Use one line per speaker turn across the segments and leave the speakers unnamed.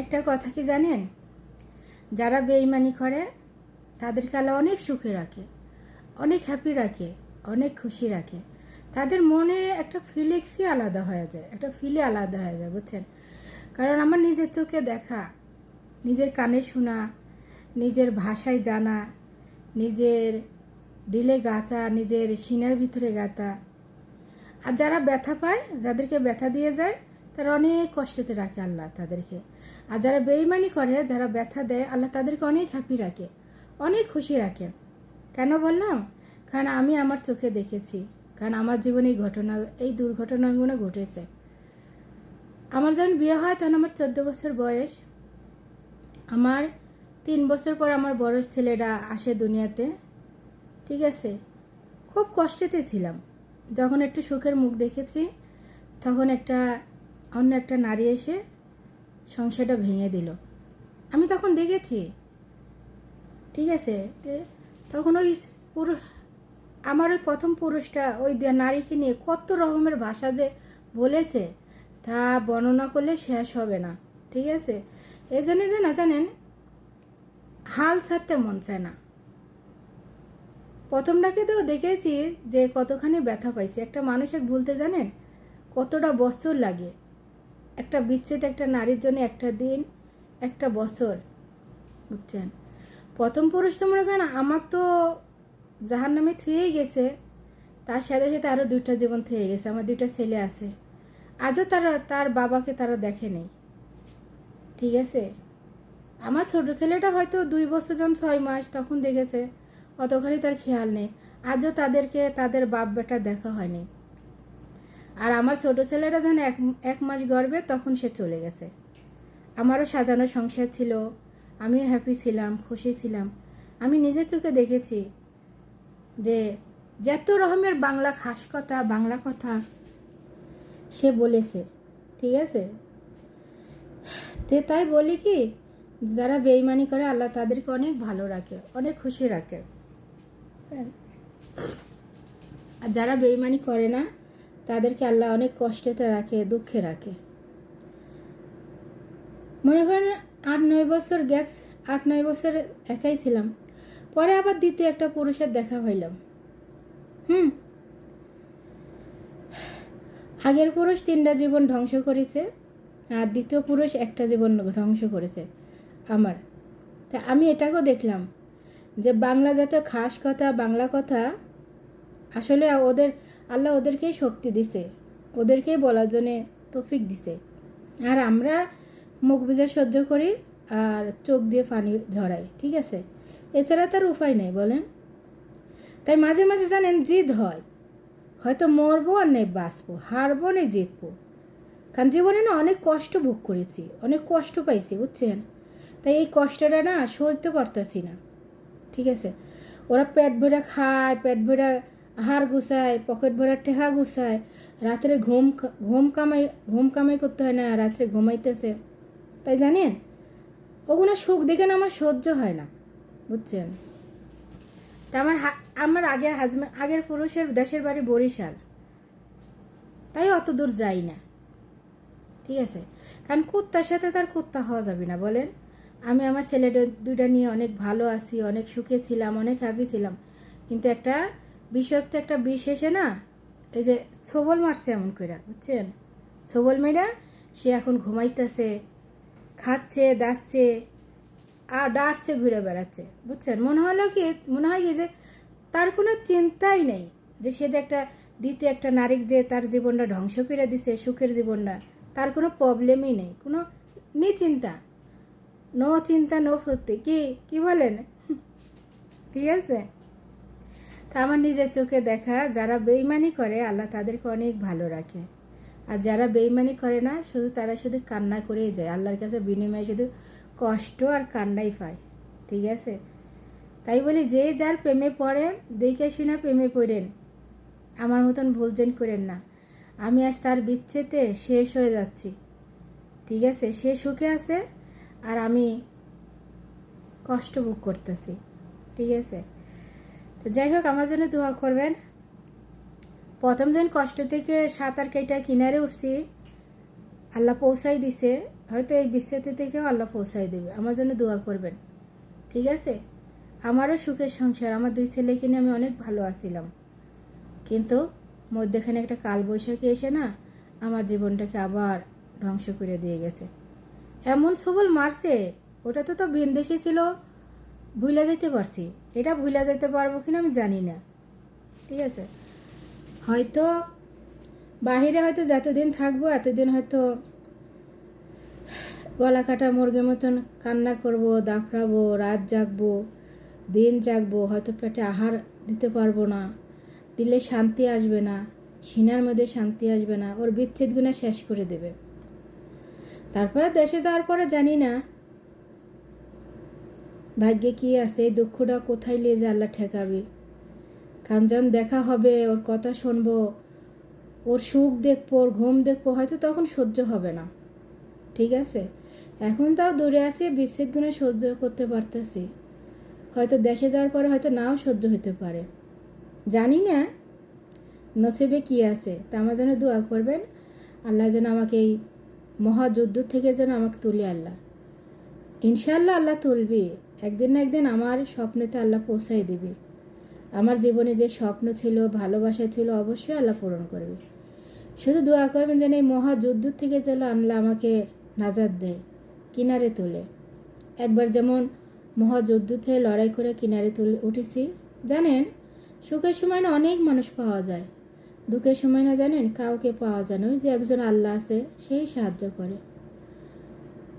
একটা কথা কি জানেন? যারা বেইমানি করে, তাদেরকে আল্লাহ অনেক সুখে রাখে, অনেক হ্যাপি রাখে, অনেক খুশি রাখে। তাদের মনে একটা ফিলিংসই আলাদা হয়ে যায়, একটা ফিলে আলাদা হয়ে যায়, বুঝছেন? কারণ আমার নিজের চোখে দেখা, নিজের কানে শোনা, নিজের ভাষায় জানা, নিজের দিলে গাথা, নিজের সিনার ভিতরে গাথা। আর যারা ব্যথা পায়, যাদেরকে ব্যথা দিয়ে যায় তারা অনেক কষ্টেতে রাখে আল্লাহ তাদেরকে। আর যারা বেইমানি করে, যারা ব্যথা দেয়, আল্লাহ তাদেরকে অনেক হ্যাপি রাখে, অনেক খুশি রাখে। কেন বললাম? কারণ আমি আমার চোখে দেখেছি, কারণ আমার জীবনে এই ঘটনা, এই দুর্ঘটনাগুলো ঘটেছে। আমার যখন বিয়ে হয়, তখন আমার চোদ্দ বছর বয়স। আমার তিন বছর পর আমার বড় ছেলেটা আসে দুনিয়াতে। ঠিক আছে? খুব কষ্টেতে ছিলাম। যখন একটু সুখের মুখ দেখেছি, তখন একটা অন্য একটা নারী এসে সংসারটা ভেঙে দিল। আমি তখন দেখেছি। ঠিক আছে? তখন ওই পুরুষ আমার ওই প্রথম পুরুষটা ওই নারীকে নিয়ে কত রকমের ভাষা যে বলেছে, তা বর্ণনা করলে শেষ হবে না। ঠিক আছে? এই জন্য যে না জানেন, হাল ছাড়তে মন চায় না। প্রথমটাকে তো দেখেছি যে কতখানি ব্যথা পাইছে। একটা মানুষকে ভুলতে জানেন, কতটা বছর লাগে। একটা বিচ্ছেদ একটা নারীর জন্য একটা দিন, একটা বছর, বুঝছেন? প্রথম পুরুষ তো মনে করেন আমার তো যাহার নামে থুয়েই গেছে, তার সাথে সাথে আরও দুইটা জীবন থুয়ে গেছে, আমার দুইটা ছেলে আছে। আজও তারা, তার বাবাকে তারা দেখে নেই, ঠিক আছে? আমার ছোট ছেলেটা হয়তো দুই বছর যখন ছয় মাস তখন দেখেছে, অতখানি তার খেয়াল নেই। আজও তাদেরকে, তাদের বাপ বেটা দেখা হয়নি। আর আমার ছোট ছেলেরা যখন এক এক মাস গর্বে, তখন সে চলে গেছে। আমারও সাজানো সংসার ছিল। আমিও হ্যাপি ছিলাম, খুশি ছিলাম। আমি নিজের চোখে দেখেছি যে যত রকমের বাংলা খাস কথা, বাংলা কথা সে বলেছে, ঠিক আছে? তে তাই বলি কি, যারা বেইমানি করে, আল্লাহ তাদেরকে অনেক ভালো রাখে, অনেক খুশি রাখে। আর যারা বেইমানি করে না তাদেরকে আল্লাহ অনেক কষ্টেতে রাখে, দুঃখে রাখে। মনে করেন আট, নয় বছর গ্যাপস, আট, নয় বছর একাই ছিলাম। পরে আবার দ্বিতীয় একটা পুরুষের দেখা হইলাম। হুম। আগের পুরুষ তিনটা জীবন ধ্বংস করেছে, আর দ্বিতীয় পুরুষ একটা জীবন ধ্বংস করেছে আমার। তা আমি এটাকেও দেখলাম যে বাংলা যত খাস কথা, বাংলা কথা, আসলে ওদের আল্লাহ ওদেরকেই শক্তি দিছে, ওদেরকেই বলার জন্যে তৌফিক দিছে। আর আমরা মুখ বুঝে সহ্য করি আর চোখ দিয়ে পানি ঝরাই, ঠিক আছে? এছাড়া তার উপায় নেই, বলেন। তাই মাঝে মাঝে জানেন, জিদ হয়। হয়তো মরবো আর নেই বাঁচবো, হারবো নেই জিতবো। কারণ জীবনে না অনেক কষ্ট ভোগ করেছি, অনেক কষ্ট পাইছি, বুঝছেন? তাই এই কষ্টটা না সইতে পারতেছি না, ঠিক আছে? ওরা পেট ভরা খায়, পেট ভরা আহার গুছায়, পকেট ভরা টেহা গুছায়, রাত্রে ঘুম ঘুম কামাই ঘুম কামাই করতে হয় না, রাত্রে ঘুমাইতেছে। তাই জানেন? ওগুলো সুখ দেখে না আমার সহ্য হয় না, বুঝছেন? তা আমার আমার আগের হাজব্যান্ড আগের পুরুষের দেশের বাড়ি বরিশাল। তাই অত দূর যাই না, ঠিক আছে? কারণ কুত্তার সাথে তার কুত্তা হওয়া যাবে না, বলেন? আমি আমার ছেলেটা দুইটা নিয়ে অনেক ভালো আছি, অনেক সুখে ছিলাম, অনেক হ্যাপি ছিলাম। কিন্তু একটা বিষাক্ত একটা বিষ এসে না, এই যে ছবল মারছে এমন করে বুঝছেন? ছবল মেয়েরা সে এখন ঘুমাইতেছে, খাচ্ছে দাচ্ছে আর ডাটছে ঘুরে বেড়াচ্ছে, বুঝছেন? মনে হলো কি, মনে হয় কি যে তার কোনো চিন্তাই নেই যে সে যে একটা দ্বিতীয় একটা নারীক যে তার জীবনটা ধ্বংস করে দিছে, সুখের জীবনটা, তার কোনো প্রবলেমই নেই, কোনো নিচিন্তা। নো চিন্তা, নো ফুর্তি, কি কি বলেন? ঠিক আছে? তা আমার নিজের চোখে দেখা যারা বেইমানি করে, আল্লাহ তাদেরকে অনেক ভালো রাখে। আর যারা বেইমানি করে না, শুধু তারা শুধু কান্না করেই যায়। আল্লাহর কাছে বিনিময়ে শুধু কষ্ট আর কান্নাই পায়। ঠিক আছে? তাই বলি, যে যার প্রেমে পড়েন, দেখে শুনে প্রেমে পড়েন, আমার মতন ভুল যেন করেন না। আমি আজ তার বিচ্ছেতে শেষ হয়ে যাচ্ছি। ঠিক আছে? সে সুখে আছে, আর আমি কষ্ট ভোগ করতেছি। ঠিক আছে? তো যাই হোক, আমার জন্য দোয়া করবেন। প্রথম দিন কষ্ট থেকে সাঁতার কেটে কিনারে উঠছি, আল্লাহ পৌঁছাই দিছে। হয়তো এই বিশ্বতি থেকেও আল্লাহ পৌঁছাই দেবে। আমার জন্য দোয়া করবেন। ঠিক আছে? আমারও সুখের সংসার। আমার দুই ছেলেকে নিয়ে আমি অনেক ভালো আছিলাম। কিন্তু মধ্যেখানে একটা কালবৈশাখী এসে না আমার জীবনটাকে আবার ধ্বংস করে দিয়ে গেছে। এমন সবল মারছে, ওটা তো তো ভিনদেশি ছিল, ভুলে যেতে পারছি। এটা ভুলে যেতে পারব কিনা আমি জানি না। ঠিক আছে? হয়তো বাহিরে হয়তো যতদিন থাকব, এতদিন হয়তো গলা কাটা মুরগির মতন কান্না করব, দাফড়াবো, রাত জাগবো, দিন জাগবো, হয়তো পেটে আহার দিতে পারব না। দিলে শান্তি আসবে না, সিনার মধ্যে শান্তি আসবে না, ওর বিচ্ছেদগুনা শেষ করে দেবে। তারপরে দেশে যাওয়ার পরে জানি না ভাগ্যে কি আছে এই দুঃখটা কোথায় নিয়ে যে আল্লাহ ঠেকাবে? যখন দেখা হবে, ওর কথা শুনব। ওর সুখ দেখব, ওর ঘুম দেখব, হয়তো তখন সহ্য হবে না। ঠিক আছে? এখন তাও দূরে আছি, বিচ্ছেদ গুণে সহ্য করতে পারতেছি। হয়তো দেশে যাওয়ার পরে হয়তো নাও সহ্য হতে পারে। জানি না নসিবে কি আছে, তা আমার জন্য দোয়া করবেন। আল্লাহ যেন আমাকে এই মহাযুদ্ধ থেকে যেন আমাকে তুলে আল্লাহ ইনশাল্লাহ আল্লাহ তুলবি। একদিন না একদিন আমার স্বপ্নেতে আল্লাহ পৌঁছাই দিবি। আমার জীবনে যে স্বপ্ন ছিল, ভালোবাসা ছিল, অবশ্যই আল্লাহ পূরণ করবে। শুধু দোয়া করবেন যেন এই মহাযুদ্ধ থেকে যেন আল্লাহ আমাকে নাজাদ দেয়, কিনারে তোলে। একবার যেমন মহাযুদ্ধ লড়াই করে কিনারে তুলে উঠেছি, জানেন? সুখের সময় না অনেক মানুষ পাওয়া যায়। দুঃখের সময় না জানেন, কাউকে পাওয়া যায় না। ওই যে একজন আল্লাহ আছে, সেই সাহায্য করে।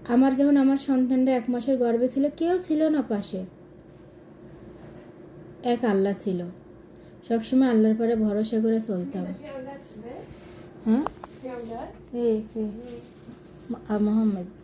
আমার যখন আমার সন্তানটা এক মাসের গর্বে ছিল কেউ ছিল না পাশে। এক আল্লাহ ছিল। সবসময় আল্লাহর পরে ভরসা করে চলতাম। হ্যাঁ? মোহাম্মদ।